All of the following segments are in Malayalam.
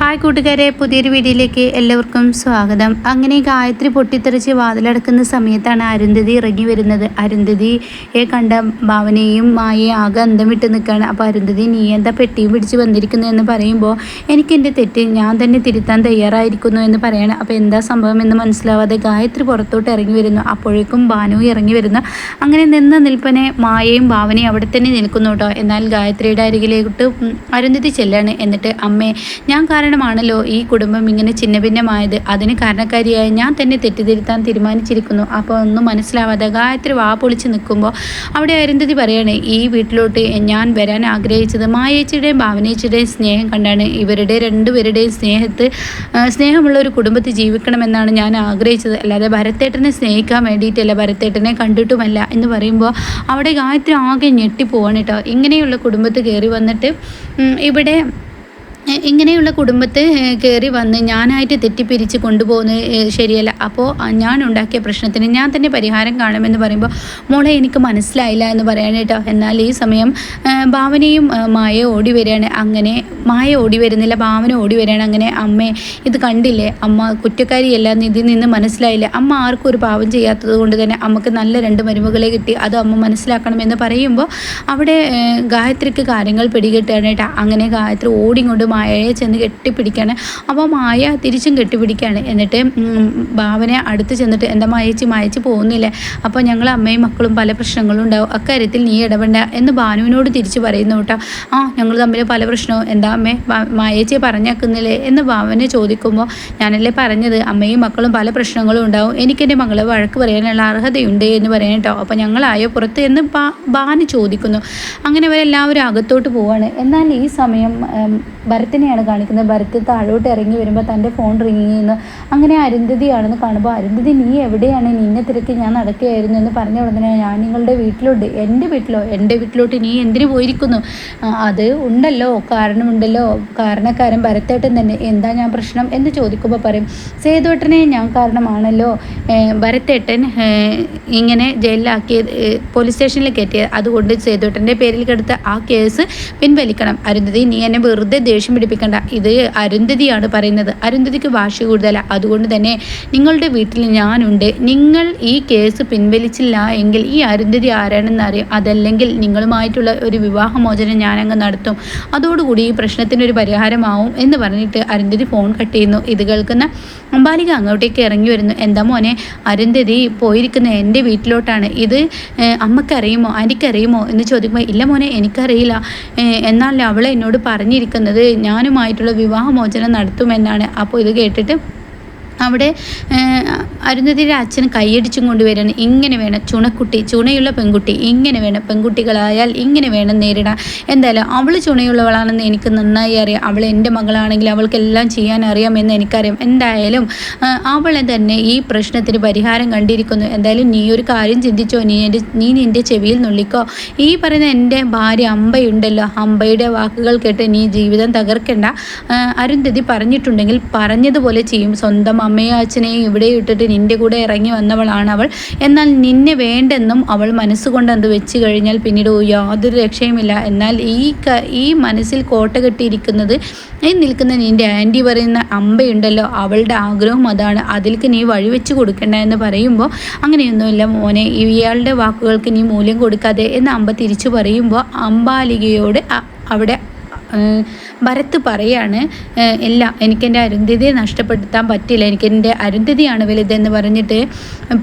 ഹായ് കൂട്ടുകാരെ പുതിയൊരു വീഡിയോയിലേക്ക് എല്ലാവർക്കും സ്വാഗതം. അങ്ങനെ ഗായത്രി പൊട്ടിത്തെറിച്ച് വാതിലടക്കുന്ന സമയത്താണ് അരുന്ധതി ഇറങ്ങി വരുന്നത്. അരുന്ധതിയെ കണ്ട ഭാവനയും മായയും ആകെ അന്തം വിട്ട് നിൽക്കുകയാണ്. അപ്പോൾ അരുന്ധതി നീ എന്താ പെട്ടിയും പിടിച്ച് വന്നിരിക്കുന്നു? എന്ന് പറയുമ്പോൾ എനിക്ക് എന്റെ തെറ്റ് ഞാൻ തന്നെ തിരുത്താൻ തയ്യാറായിരിക്കുന്നു എന്ന് പറയാണ്. അപ്പോൾ എന്താ സംഭവം എന്ന് മനസ്സിലാവാതെ ഗായത്രി പുറത്തോട്ട് ഇറങ്ങി വരുന്നു. അപ്പോഴേക്കും ഭാനു ഇറങ്ങി വരുന്നു. അങ്ങനെ നിന്ന് നിൽപ്പനെ മായയും ഭാവനയും അവിടെ തന്നെ നിൽക്കുന്നു കേട്ടോ. എന്നാൽ ഗായത്രിയുടെ അരികിലേക്ക് അരുന്ധതി ചെല്ലാണ്. എന്നിട്ട് അമ്മേ ഞാൻ കാരണമാണല്ലോ ഈ കുടുംബം ഇങ്ങനെ ഭിന്നമായത് അതിന് കാരണക്കാരിയായി ഞാൻ തന്നെ തെറ്റിദ്ധരുത്താൻ തീരുമാനിച്ചിരിക്കുന്നു. അപ്പോൾ ഒന്നും മനസ്സിലാവാതെ ഗായത്രി വാ പൊളിച്ച് നിൽക്കുമ്പോൾ അവിടെ അരുന്ധതി പറയണേ ഈ വീട്ടിലോട്ട് ഞാൻ വരാൻ ആഗ്രഹിച്ചത് മായേച്ചിയുടെയും ഭാവനേച്ചിയുടെയും സ്നേഹം കണ്ടാണ്. ഇവരുടെ രണ്ടുപേരുടെയും സ്നേഹത്ത് സ്നേഹമുള്ള ഒരു കുടുംബത്തിൽ ജീവിക്കണമെന്നാണ് ഞാൻ ആഗ്രഹിച്ചത്. അല്ലാതെ ഭരത്തേട്ടനെ സ്നേഹിക്കാൻ വേണ്ടിയിട്ടല്ല ഭരത്തേട്ടനെ കണ്ടിട്ടുമല്ല എന്ന് പറയുമ്പോൾ അവിടെ ഗായത്രി ആകെ ഞെട്ടിപ്പോവാണ് കേട്ടോ. ഇങ്ങനെയുള്ള കുടുംബത്ത് കയറി വന്നിട്ട് ഇവിടെ ഇങ്ങനെയുള്ള കുടുംബത്തെ കയറി വന്ന് ഞാനായിട്ട് തെറ്റിപ്പിരിച്ച് കൊണ്ടുപോകുന്നത് ശരിയല്ല. അപ്പോൾ ഞാൻ ഉണ്ടാക്കിയ പ്രശ്നത്തിന് ഞാൻ തന്നെ പരിഹാരം കാണുമെന്ന് പറയുമ്പോൾ മോളെ എനിക്ക് മനസ്സിലായില്ല എന്ന് പറയാനേട്ടോ എന്നാൽ ഈ സമയം ഭാവനയും മായ ഓടി വരികയാണ്. അങ്ങനെ മായ ഓടി വരുന്നില്ല ഭാവന ഓടി വരികയാണ്. അങ്ങനെ അമ്മേ ഇത് കണ്ടില്ലേ? അമ്മ കുറ്റക്കാരിയല്ല ഇതിൽ നിന്ന് മനസ്സിലായില്ല. അമ്മ ആർക്കും ഒരു പാവം ചെയ്യാത്തത് കൊണ്ട് തന്നെ അമ്മയ്ക്ക് നല്ല രണ്ട് മരുമകളെ കിട്ടി. അത് അമ്മ മനസ്സിലാക്കണമെന്ന് പറയുമ്പോൾ അവിടെ ഗായത്രിക്ക് കാര്യങ്ങൾ പിടികിട്ടുകയാണ് കേട്ടോ അങ്ങനെ ഗായത്രി ഓടിങ്ങോട്ട് മായയെ ചെന്ന് കെട്ടിപ്പിടിക്കുകയാണ് അപ്പോൾ മായ തിരിച്ചും കെട്ടിപ്പിടിക്കുകയാണ് എന്നിട്ട് ഭാവന അടുത്ത് ചെന്നിട്ട് എന്താ മായച്ചി മായച്ചി പോകുന്നില്ല? അപ്പോൾ ഞങ്ങൾ അമ്മയും മക്കളും പല പ്രശ്നങ്ങളും ഉണ്ടാവും. അക്കാര്യത്തിൽ നീ ഇടപെട എന്ന് ഭാനുവിനോട് തിരിച്ചു പറയുന്നു കേട്ടോ. ആ ഞങ്ങൾ തമ്മിൽ പല പ്രശ്നവും. എന്താ അമ്മേ? മായച്ചിയെ പറഞ്ഞേക്കുന്നില്ലേ? എന്ന് ഭാവന ചോദിക്കുമ്പോൾ ഞാനല്ലേ പറഞ്ഞത്? അമ്മയും മക്കളും പല പ്രശ്നങ്ങളും ഉണ്ടാവും. എനിക്കെന്റെ മകളെ വഴക്ക് പറയാനുള്ള അർഹതയുണ്ട് എന്ന് പറയാൻ കേട്ടോ. അപ്പോൾ ഞങ്ങളായോ പുറത്ത് എന്ന് ഭാനു ചോദിക്കുന്നു. അങ്ങനെ അവരെല്ലാവരും അകത്തോട്ട് പോവാണ്. എന്നാൽ ഈ സമയം ഭരത്തിനെയാണ് കാണിക്കുന്നത്. ഭരത്ത് താഴോട്ട് ഇറങ്ങി വരുമ്പോൾ തന്റെ ഫോൺ റിങ് ചെയ്യുന്നു അങ്ങനെ അരുന്ധതിയാണെന്ന് കാണുമ്പോൾ അരുന്ധതി നീ എവിടെയാണ്? നിന്നെ തിരക്കി ഞാൻ നടക്കുകയായിരുന്നു എന്ന് പറഞ്ഞ ഉടനെ ഞാൻ നിങ്ങളുടെ വീട്ടിലോട്ട് എന്റെ വീട്ടിലോ എന്റെ വീട്ടിലോട്ട് നീ എന്തിനു പോയിരിക്കുന്നു? അത് ഉണ്ടല്ലോ കാരണമുണ്ടല്ലോ. കാരണക്കാരൻ ഭരത്തേട്ടൻ തന്നെ. എന്താ ഞാൻ പ്രശ്നം? എന്ന് ചോദിക്കുമ്പോൾ പറയും സേതുവേട്ടനെ ഞാൻ കാരണമാണല്ലോ. ഭരത്തേട്ടൻ ഇങ്ങനെ ജയിലിലാക്കിയത് പോലീസ് സ്റ്റേഷനിൽ കയറ്റിയത്. അതുകൊണ്ട് സേതുവേട്ടന്റെ പേരിൽ കെടുത്ത ആ കേസ് പിൻവലിക്കണം. അരുന്ധതി നീ എന്നെ വെറുതെ ദേഷ്യം പിടിപ്പിക്കണ്ട. ഇത് അരുന്ധതിയാണ് പറയുന്നത്. അരുന്ധതിക്ക് വാശി കൂടുതലാണ് അതുകൊണ്ട് തന്നെ നിങ്ങളുടെ വീട്ടിൽ ഞാനുണ്ട്. നിങ്ങൾ ഈ കേസ് പിൻവലിച്ചില്ല എങ്കിൽ ഈ അരുന്ധതി ആരാണെന്ന് അറിയാം. അതല്ലെങ്കിൽ നിങ്ങളുമായിട്ടുള്ള ഒരു വിവാഹമോചനം ഞാനങ്ങ് നടത്തും. അതോടുകൂടി ഈ പ്രശ്നത്തിനൊരു പരിഹാരമാവും എന്ന് പറഞ്ഞിട്ട് അരുന്ധതി ഫോൺ കട്ട് ചെയ്യുന്നു. ഇത് കേൾക്കുന്ന അമ്പാലിക അങ്ങോട്ടേക്ക് ഇറങ്ങി വരുന്നു. എന്താ മോനെ അരുന്ധതി പോയിരിക്കുന്ന എന്റെ വീട്ടിലോട്ടാണ്. ഇത് അമ്മക്കറിയുമോ എനിക്കറിയുമോ എന്ന് ചോദിക്കുമ്പോൾ ഇല്ല മോനെ എനിക്കറിയില്ല. എന്നാൽ അവളെ എന്നോട് പറഞ്ഞിരിക്കുന്നത് ഞാനുമായിട്ടുള്ള വിവാഹമോചനം നടത്തുമെന്നാണ് അപ്പോൾ ഇത് കേട്ടിട്ട് അവിടെ അരുന്ധതിയുടെ അച്ഛൻ കൈയടിച്ചും കൊണ്ടുവരാൻ ഇങ്ങനെ വേണം ചുണക്കുട്ടി ചുണയുള്ള പെൺകുട്ടി ഇങ്ങനെ വേണം പെൺകുട്ടികളായാൽ ഇങ്ങനെ വേണം നേരിടാൻ. എന്തായാലും അവൾ ചുണയുള്ളവളാണെന്ന് എനിക്ക് നന്നായി അറിയാം. അവൾ എന്റെ മകളാണെങ്കിൽ അവൾക്കെല്ലാം ചെയ്യാൻ അറിയാമെന്ന് എനിക്കറിയാം. എന്തായാലും അവളെ തന്നെ ഈ പ്രശ്നത്തിന് പരിഹാരം കണ്ടിരിക്കുന്നു. എന്തായാലും നീ ഒരു കാര്യം ചിന്തിച്ചോ? നീ എന്റെ നീ നിന്റെ ചെവിയിൽ നുള്ളിക്കോ? ഈ പറയുന്ന എന്റെ ഭാര്യ അമ്പയുണ്ടല്ലോ. അമ്പയുടെ വാക്കുകൾ കേട്ട് നീ ജീവിതം തകർക്കേണ്ട. അരുന്ധതി പറഞ്ഞിട്ടുണ്ടെങ്കിൽ പറഞ്ഞതുപോലെ ചെയ്യും. സ്വന്തം അമ്മയും അച്ഛനെയും ഇവിടെ ഇട്ടിട്ട് നിന്റെ കൂടെ ഇറങ്ങി വന്നവളാണ് അവൾ. എന്നാൽ നിന്നെ വേണ്ടെന്നും അവൾ മനസ്സുകൊണ്ട് അത് വെച്ച് കഴിഞ്ഞാൽ പിന്നീട് യാതൊരു രക്ഷയുമില്ല. എന്നാൽ ഈ ഈ മനസ്സിൽ കോട്ട കെട്ടിയിരിക്കുന്നത് ഈ നിൽക്കുന്ന നിന്റെ ആന്റി പറയുന്ന അമ്പയുണ്ടല്ലോ അവളുടെ ആഗ്രഹം അതാണ്. അതിൽക്ക് നീ വഴിവെച്ച് കൊടുക്കണ്ട എന്ന് പറയുമ്പോൾ അങ്ങനെയൊന്നുമില്ല മോനെ ഇയാളുടെ വാക്കുകൾക്ക് നീ മൂല്യം കൊടുക്കാതെ എന്ന് അമ്പ തിരിച്ചു പറയുമ്പോൾ അമ്പാലികയോട് അവിടെ ഭരത്ത് പറയാണ് ഇല്ല എനിക്കെന്റെ അരുന്ധതിയെ നഷ്ടപ്പെടുത്താൻ പറ്റില്ല എനിക്കെന്റെ അരുന്ധതിയാണ് വലുതെന്ന് പറഞ്ഞിട്ട്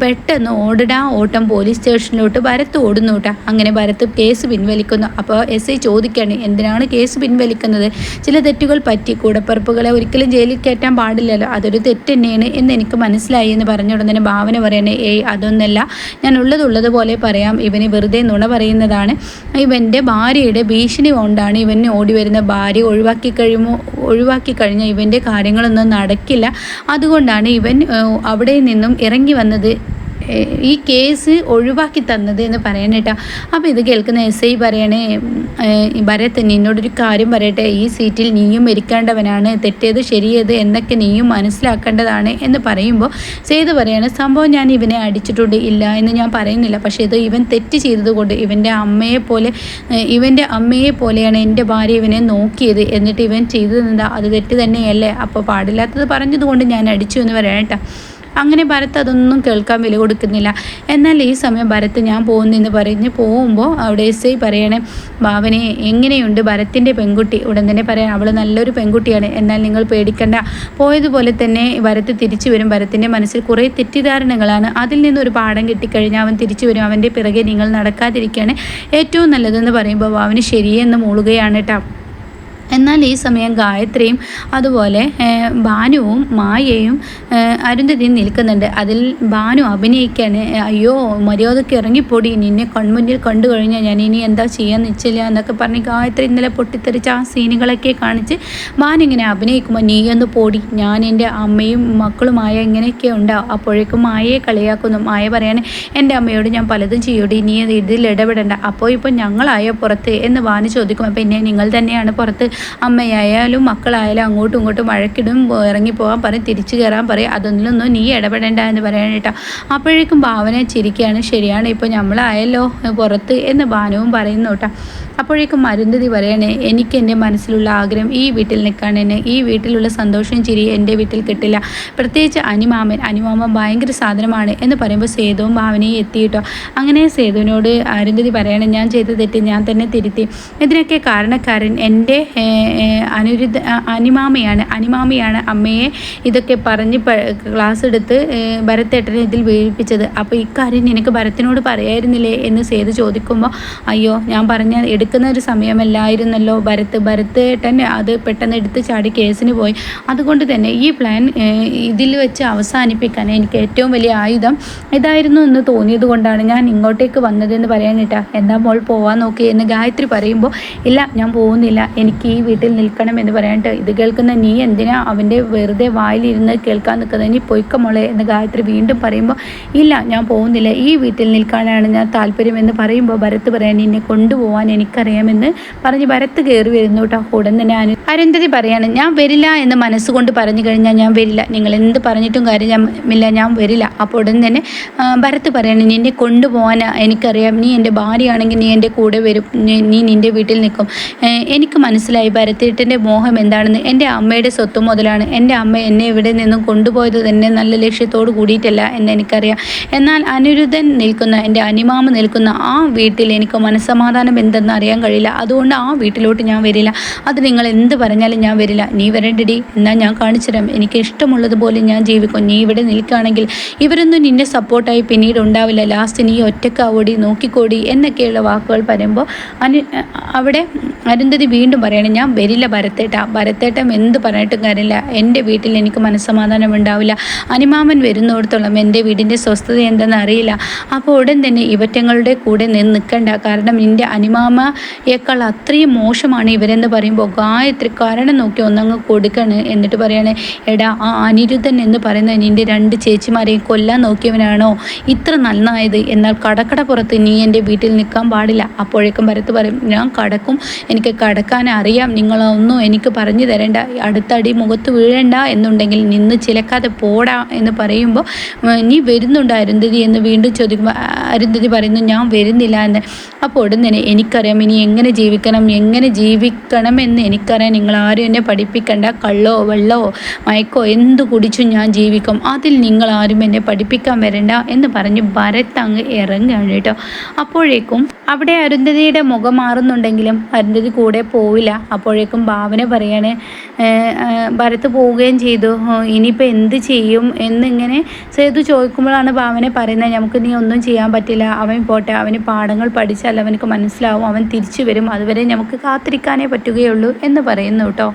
പെട്ടെന്ന് ഓടിടാ ഓട്ടം പോലീസ് സ്റ്റേഷനിലോട്ട് ഭരത്ത് ഓടുന്നു കേട്ടോ അങ്ങനെ ഭരത്ത് കേസ് പിൻവലിക്കുന്നു. അപ്പോൾ എസ് ഐ ചോദിക്കുകയാണ് എന്തിനാണ് കേസ് പിൻവലിക്കുന്നത്? ചില തെറ്റുകൾ പറ്റി കൂടപ്പറപ്പുകളെ ഒരിക്കലും ജയിലിൽ കയറ്റാൻ പാടില്ലല്ലോ. അതൊരു തെറ്റ് തന്നെയാണ് എന്ന് എനിക്ക് മനസ്സിലായി എന്ന് പറഞ്ഞ തന്നെ ഭാവന പറയണേ ഏയ് അതൊന്നല്ല. ഞാൻ ഉള്ളതുള്ളതുപോലെ പറയാം. ഇവന് വെറുതെ നുണ പറയുന്നതാണ്. ഇവന്റെ ഭാര്യയുടെ ഭീഷണി കൊണ്ടാണ് ഇവന് ഓടി വരുന്ന ഭാര്യ ഒഴിവാക്കി കഴിയുമോ ഒഴിവാക്കി കഴിഞ്ഞാൽ ഇവന്റെ കാര്യങ്ങളൊന്നും നടക്കില്ല. അതുകൊണ്ടാണ് ഇവൻ അവിടെ നിന്നും ഇറങ്ങി വന്നത്. ഈ കേസ് ഒഴിവാക്കി തന്നത് എന്ന് പറയണേട്ടാ അപ്പോൾ ഇത് കേൾക്കുന്ന എസ് ഐ പറയണേ ഭരത് നിന്നോടൊരു കാര്യം പറയട്ടെ. ഈ സീറ്റിൽ നീയും മരിക്കേണ്ടവനാണ്. തെറ്റേത് ശരിയേത് എന്നൊക്കെ നീയും മനസ്സിലാക്കേണ്ടതാണ് എന്ന് പറയുമ്പോൾ സേതു പറയാണ് സംഭവം ഞാൻ ഇവനെ അടിച്ചിട്ടുണ്ട്. ഇല്ല എന്ന് ഞാൻ പറയുന്നില്ല. പക്ഷേ ഇത് ഇവൻ തെറ്റ് ചെയ്തതുകൊണ്ട് ഇവന്റെ അമ്മയെ പോലെ ഇവന്റെ അമ്മയെ പോലെയാണ് എന്റെ ഭാര്യ ഇവനെ നോക്കിയത്. എന്നിട്ട് ഇവൻ ചെയ്തതെന്താ അത് തെറ്റ് തന്നെയല്ലേ? അപ്പോൾ പാടില്ലാത്തത് പറഞ്ഞതുകൊണ്ട് ഞാൻ അടിച്ചു എന്ന് പറയാം കേട്ടോ. അങ്ങനെ ഭരത് അതൊന്നും കേൾക്കാൻ വില കൊടുക്കുന്നില്ല. എന്നാൽ ഈ സമയം ഭരത് ഞാൻ പോകുന്നെന്ന് പറഞ്ഞ് പോകുമ്പോൾ അവിടെ എസ് ഐ പറയണേ ഭാവനെ എങ്ങനെയുണ്ട് ഭരത്തിന്റെ പെൺകുട്ടി? ഉടൻ തന്നെ പറയാം അവൾ നല്ലൊരു പെൺകുട്ടിയാണ്. എന്നാൽ നിങ്ങൾ പേടിക്കണ്ട. പോയതുപോലെ തന്നെ ഭരത്ത് തിരിച്ചു വരും. ഭരത്തിന്റെ മനസ്സിൽ കുറേ തെറ്റിദ്ധാരണകളാണ്. അതിൽ നിന്നൊരു പാഠം കിട്ടിക്കഴിഞ്ഞാൽ അവൻ തിരിച്ചു വരും. അവന്റെ പിറകെ നിങ്ങൾ നടക്കാതിരിക്കുകയാണ് ഏറ്റവും നല്ലതെന്ന് പറയുമ്പോൾ അവന് ശരിയെന്ന് മൂളുകയാണ് കേട്ടോ എന്നാൽ ഈ സമയം ഗായത്രിയും അതുപോലെ ഭാനുവും മായയും അരുന്ധതിയും നിൽക്കുന്നുണ്ട്. അതിൽ ഭാനു അഭിനയിക്കാണ്. അയ്യോ മര്യാദയ്ക്ക് ഇറങ്ങിപ്പൊടി. നിന്നെ കൺമുന്നിൽ കണ്ടു കഴിഞ്ഞാൽ ഞാൻ ഇനി എന്താ ചെയ്യാൻ നിശ്ചയില്ല എന്നൊക്കെ പറഞ്ഞ് ഗായത്രി ഇന്നലെ പൊട്ടിത്തെറിച്ച് ആ സീനുകളൊക്കെ കാണിച്ച് ഭാനു ഇങ്ങനെ അഭിനയിക്കുമ്പോൾ നീ ഒന്ന് പൊടി. ഞാൻ എന്റെ അമ്മയും മക്കളുമായ ഇങ്ങനെയൊക്കെ ഉണ്ടാവും അപ്പോഴേക്കും മായയെ കളിയാക്കുന്നു. മായ പറയാണ് എന്റെ അമ്മയോട് ഞാൻ പലതും ചെയ്യൂടി. നീ ഇതിൽ ഇടപെടണ്ട. അപ്പോൾ ഇപ്പോൾ ഞങ്ങളായ പുറത്ത്? എന്ന് ഭാനു ചോദിക്കും പിന്നെ നിങ്ങൾ തന്നെയാണ് പുറത്ത് അമ്മയായാലും മക്കളായാലും അങ്ങോട്ടും ഇങ്ങോട്ടും വഴക്കിടും ഇറങ്ങിപ്പോകാൻ പറയും തിരിച്ചു കയറാൻ പറയും. അതൊന്നിലൊന്നും നീ ഇടപെടേണ്ട എന്ന് പറയാൻ കേട്ടോ. അപ്പോഴേക്കും ഭാവന ചിരിക്കുകയാണ്. ശരിയാണ് ഇപ്പോൾ നമ്മളായല്ലോ പുറത്ത് എന്ന് ഭാനവും പറയുന്നു കേട്ടോ. അപ്പോഴേക്കും മരുന്നതി പറയണേ എനിക്ക് എന്റെ മനസ്സിലുള്ള ആഗ്രഹം ഈ വീട്ടിൽ നിൽക്കാനെന്നെ ഈ വീട്ടിലുള്ള സന്തോഷം ചിരി എന്റെ വീട്ടിൽ കിട്ടില്ല. പ്രത്യേകിച്ച് അനിമാമൻ അനിമാമൻ ഭയങ്കര സാധനമാണ് എന്ന് പറയുമ്പോൾ സേതുവും ഭാവനയും എത്തിയിട്ടോ അങ്ങനെ സേതുവിനോട് അരുന്ധതി പറയണേ ഞാൻ ചെയ്ത തെറ്റ് ഞാൻ തന്നെ തിരുത്തി. ഇതിനൊക്കെ കാരണക്കാരൻ എന്റെ അനുരുദ്ധ അനിമാമയാണ് അനിമാമയാണ് അമ്മയെ ഇതൊക്കെ പറഞ്ഞ് ക്ലാസ് എടുത്ത് ഭരത്തേട്ടനെ ഇതിൽ വീഴിപ്പിച്ചത്. അപ്പോൾ ഇക്കാര്യം നിനക്ക് ഭരത്തിനോട് പറയായിരുന്നില്ലേ എന്ന് സേതു ചോദിക്കുമ്പോൾ അയ്യോ ഞാൻ പറഞ്ഞ എടുക്കുന്ന ഒരു സമയമല്ലായിരുന്നല്ലോ. ഭരത്ത് ഭരത്തേട്ടൻ അത് പെട്ടെന്ന് എടുത്ത് ചാടി കേസിന് പോയി. അതുകൊണ്ട് തന്നെ ഈ പ്ലാൻ ഇതിൽ വെച്ച് അവസാനിപ്പിക്കാൻ എനിക്ക് ഏറ്റവും വലിയ ആയുധം ഇതായിരുന്നു എന്ന് തോന്നിയത് കൊണ്ടാണ് ഞാൻ ഇങ്ങോട്ടേക്ക് വന്നതെന്ന് പറയാനിട്ടാ എന്താ മോൾ പോവാൻ നോക്കി എന്ന് ഗായത്രി പറയുമ്പോൾ ഇല്ല ഞാൻ പോകുന്നില്ല. എനിക്ക് ഈ വീട്ടിൽ നിൽക്കണം എന്ന് പറയാനിട്ട് ഇത് കേൾക്കുന്ന നീ എന്തിനാ അവന്റെ വെറുതെ വായിലിരുന്ന് കേൾക്കാൻ നിൽക്കുന്നത്? നീ പൊയ്ക്കമോളെ എന്ന് ഗായത്രി വീണ്ടും പറയുമ്പോൾ ഇല്ല ഞാൻ പോകുന്നില്ല. ഈ വീട്ടിൽ നിൽക്കാനാണ് ഞാൻ താല്പര്യം എന്ന് പറയുമ്പോൾ ഭരത്ത് പറയാൻ എന്നെ കൊണ്ടുപോകാൻ എനിക്ക് എനിക്കറിയാമെന്ന് പറഞ്ഞ് ഭരത്ത് കയറി വരുന്നു കേട്ടോ. ഉടൻ തന്നെ അനു അരുന്ധതി പറയാണ് ഞാൻ വരില്ല എന്ന് മനസ്സുകൊണ്ട് പറഞ്ഞു കഴിഞ്ഞാൽ ഞാൻ വരില്ല. നിങ്ങൾ എന്ത് പറഞ്ഞിട്ടും കാര്യമില്ല ഞാൻ വരില്ല. അപ്പോൾ ഉടൻ തന്നെ ഭരത്ത് പറയാണ് നിന്നെ കൊണ്ടുപോകാൻ എനിക്കറിയാം. നീ എന്റെ ഭാര്യയാണെങ്കിൽ നീ എന്റെ കൂടെ വരും. നീ നിന്റെ വീട്ടിൽ നിൽക്കും. എനിക്ക് മനസ്സിലായി ഭരത്തേട്ടന്റെ മോഹം എന്താണെന്ന് എന്റെ അമ്മയുടെ സ്വത്ത് മുതലാണ്. എന്റെ അമ്മ എന്നെ ഇവിടെ നിന്നും കൊണ്ടുപോയത് തന്നെ നല്ല ലക്ഷ്യത്തോട് കൂടിയിട്ടല്ല എന്ന് എനിക്കറിയാം. എന്നാൽ അനിരുദ്ധൻ നിൽക്കുന്ന എന്റെ അനിമാമ നിൽക്കുന്ന ആ വീട്ടിൽ എനിക്ക് മനസ്സമാധാനം എന്തെന്ന് അറിയാൻ കഴിയില്ല. അതുകൊണ്ട് ആ വീട്ടിലോട്ട് ഞാൻ വരില്ല. അത് നിങ്ങൾ എന്ത് പറഞ്ഞാലും ഞാൻ വരില്ല. നീ വരണ്ടടി എന്നാൽ ഞാൻ കാണിച്ചു തരാം എനിക്ക് ഇഷ്ടമുള്ളതുപോലെ ഞാൻ ജീവിക്കും. നീ ഇവിടെ നിൽക്കുകയാണെങ്കിൽ ഇവരൊന്നും നിന്നെ സപ്പോർട്ടായി പിന്നീട് ഉണ്ടാവില്ല. ലാസ്റ്റ് നീ ഒറ്റക്കാവോടി നോക്കിക്കോടി എന്നൊക്കെയുള്ള വാക്കുകൾ പറയുമ്പോൾ അനു അവിടെ അരുന്ധതി വീണ്ടും പറയണം ഞാൻ വരില്ല ഭരത്തേട്ട ഭരത്തേട്ടം എന്ത് പറഞ്ഞിട്ടും കാര്യമില്ല. എന്റെ വീട്ടിൽ എനിക്ക് മനസ്സമാധാനം ഉണ്ടാവില്ല. അനിമാമൻ വരുന്നിടത്തോളം എന്റെ വീടിന്റെ സ്വസ്ഥത എന്തെന്ന് അറിയില്ല. അപ്പോൾ ഉടൻ തന്നെ ഇവറ്റങ്ങളുടെ കൂടെ നിന്ന് നിൽക്കണ്ട. കാരണം എന്റെ അനിമാമ യേക്കാൾ അത്രയും മോശമാണ് ഇവരെന്ന് പറയുമ്പോൾ ഗായത്രി കാരണം നോക്കി ഒന്നങ്ങ് കൊടുക്കണ് എന്നിട്ട് പറയാണ് എടാ ആ അനിരുദ്ധൻ എന്ന് പറയുന്ന നിന്റെ രണ്ട് ചേച്ചിമാരെയും കൊല്ലാൻ നോക്കിയവനാണോ? ഇത്ര നന്നായത്. എന്നാൽ കടക്കട പുറത്ത് നീ എന്റെ വീട്ടിൽ നിൽക്കാൻ പാടില്ല. അപ്പോഴേക്കും ഭരത്ത് പറയും ഞാൻ കടക്കും. എനിക്ക് കടക്കാൻ അറിയാം. നിങ്ങളൊന്നും എനിക്ക് പറഞ്ഞു തരേണ്ട. അടുത്തടി മുഖത്ത് വീഴണ്ട എന്നുണ്ടെങ്കിൽ നിന്ന് ചിലക്കാതെ പോടാ എന്ന് പറയുമ്പോൾ നീ വരുന്നുണ്ട് അരുന്ധതി എന്ന് വീണ്ടും ചോദിക്കുമ്പോൾ അരുന്ധതി പറയുന്നു ഞാൻ വരുന്നില്ല എന്ന്. അപ്പോൾ ഉടനെ എനിക്കറിയാം ഇനി എങ്ങനെ ജീവിക്കണം? എങ്ങനെ ജീവിക്കണം എന്ന് എനിക്കറിയാം. നിങ്ങൾ ആരും എന്നെ പഠിപ്പിക്കണ്ട. കള്ളോ വെള്ളമോ മയക്കോ എന്ത് കുടിച്ചും ഞാൻ ജീവിക്കും. അതിൽ നിങ്ങൾ ആരും എന്നെ പഠിപ്പിക്കാൻ വരണ്ട എന്ന് പറഞ്ഞ് ഭരത് അങ്ങ് ഇറങ്ങുകയാണ് കേട്ടോ. അപ്പോഴേക്കും അവിടെ അരുന്ധതിയുടെ മുഖം മാറുന്നുണ്ടെങ്കിലും അരുന്ധതി കൂടെ പോവില്ല. അപ്പോഴേക്കും ഭാവന പറയാണ് ഭരത്ത് പോവുകയും ചെയ്തു. ഇനിയിപ്പോൾ എന്ത് ചെയ്യും? എന്നിങ്ങനെ സേതു ചോദിക്കുമ്പോഴാണ് ഭാവന പറയുന്നത് നമുക്ക് നീ ഒന്നും ചെയ്യാൻ പറ്റില്ല. അവൻ പോട്ടെ. അവന് പാഠങ്ങൾ പഠിച്ചാൽ അവനക്ക് മനസ്സിലാവും. അവൻ തിരിച്ചു വരും. അതുവരെ നമുക്ക് കാത്തിരിക്കാനേ പറ്റുകയുള്ളൂ എന്ന് പറയുന്നു കേട്ടോ.